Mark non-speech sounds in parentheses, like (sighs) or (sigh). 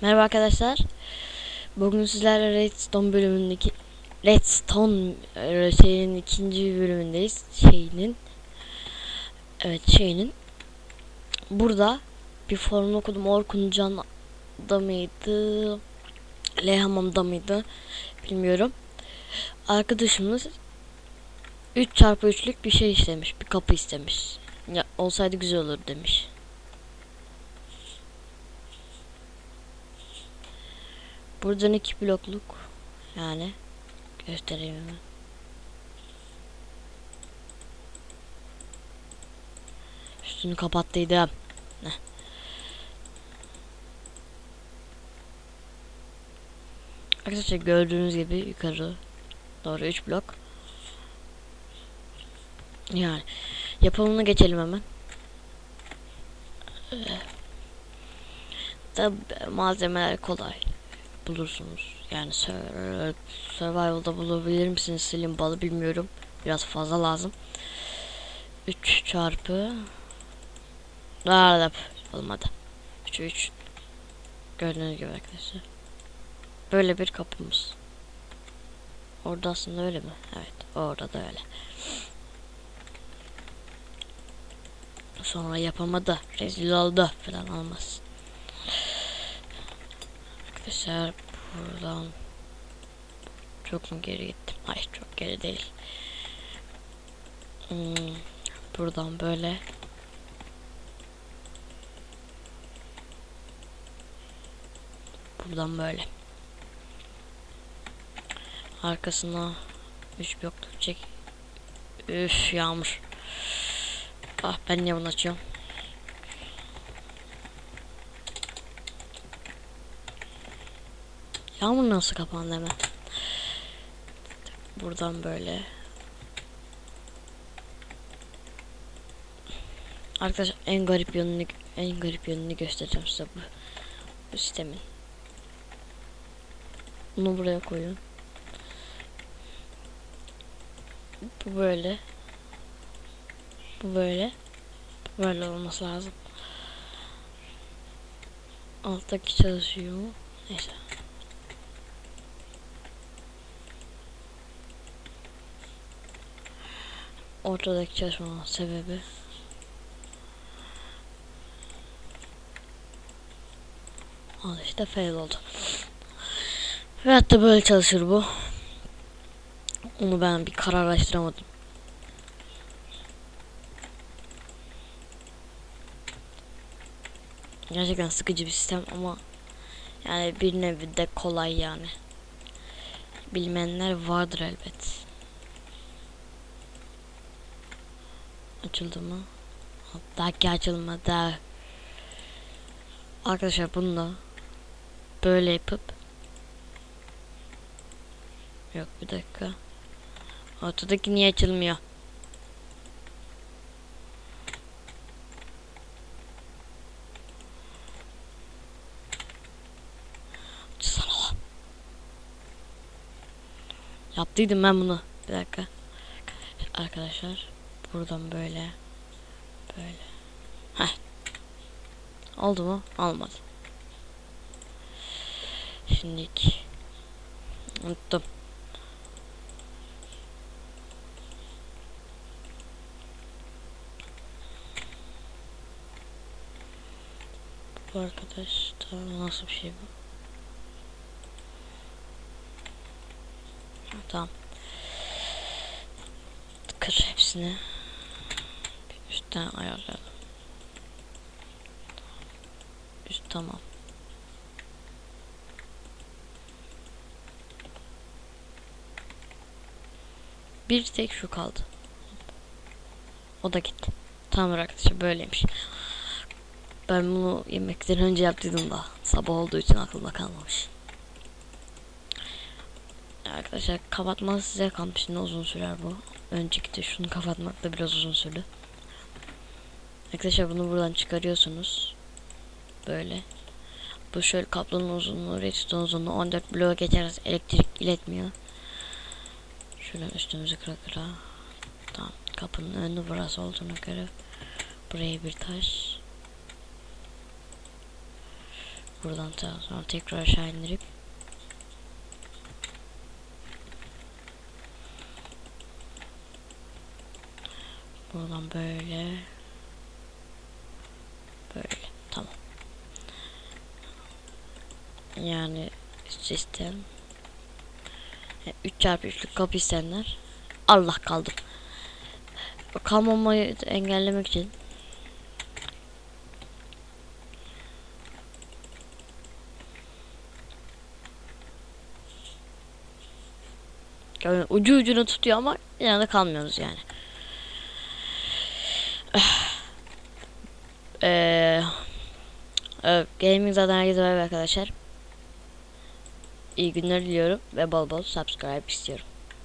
Merhaba arkadaşlar. Bugün sizlerle Redstone bölümündeki Redstone şeyinin ikinci bölümündeyiz. Şeyinin Evet şeyinin burada bir forum okudum. Orkun Can'da mıydı? Lehamam'da mıydı? Bilmiyorum. Arkadaşımız 3 çarpı 3'lük bir şey istemiş. Bir kapı istemiş. Ya olsaydı güzel olur demiş. Buradan iki blokluk yani göstereyim hemen. Üstünü kapattıydım. Arkadaşlar gördüğünüz gibi yukarı doğru 3 blok. Yani yapımını geçelim hemen. Tabi malzemeler kolay bulursunuz. Yani sur- survival'da bulabilir misiniz silim balı bilmiyorum. Biraz fazla lazım. 3 çarpı Nerede? Olmadı. 3 3 Gördüğünüz gibi arkadaşlar. Böyle bir kapımız. Orada aslında öyle mi? Evet. Orada da öyle. Sonra yapamadı. Rezil oldu falan olmaz. Arkadaşlar buradan çok mu geri gittim? Hayır çok geri değil. Hmm, buradan böyle. Buradan böyle. Arkasına 3 blokluk çek üf yağmur. Ah ben niye bunu açıyorum Yağmur nasıl kapandı hemen? Buradan böyle. Arkadaşlar en garip yönünü en garip yönünü göstereceğim size bu, bu sistemin. Bunu buraya koyun. Bu böyle. Bu böyle. Bu böyle olması lazım. Alttaki çalışıyor. Neyse. Ortadaki çalışmanın sebebi Al işte fail oldu. Ve hatta böyle çalışır bu. Onu ben bir kararlaştıramadım. Gerçekten sıkıcı bir sistem ama yani bir nevi de kolay yani. Bilmeyenler vardır elbet. Açıldı mı? Belki açılmadı. Arkadaşlar bunu da böyle yapıp Yok bir dakika. Ortadaki niye açılmıyor? Açsana. Yaptıydım ben bunu. Bir dakika. Arkadaşlar buradan böyle. Böyle. Heh. oldu mu? Olmadı. Şimdiki unuttum. Bu arkadaş da nasıl bir şey bu? Ha, tamam. Kır hepsini üstten ayarlayalım. Üst tamam. Bir tek şu kaldı. O da gitti. Tamam arkadaşlar böyleymiş. Ben bunu yemekten önce yaptıydım da sabah olduğu için aklımda kalmamış. Arkadaşlar kapatması size kalmış. Şimdi uzun sürer bu. Önceki de şunu kapatmak da biraz uzun sürdü. Arkadaşlar bunu buradan çıkarıyorsunuz. Böyle. Bu şöyle kablonun uzunluğu, redstone uzunluğu 14 bloğa geçerse elektrik iletmiyor. Şöyle üstümüzü kıra kıra. Tamam. Kapının önü burası olduğuna göre buraya bir taş. buradan sonra tekrar aşağı indirip buradan böyle tamam yani sistem 3 çarpı 3'lük kapı isteyenler Allah kaldım kalmamayı engellemek için Yani ucu ucuna tutuyor ama yine de kalmıyoruz yani. (sighs) Evet, Gaming zaten herkese merhaba arkadaşlar. İyi günler diliyorum ve bol bol subscribe istiyorum.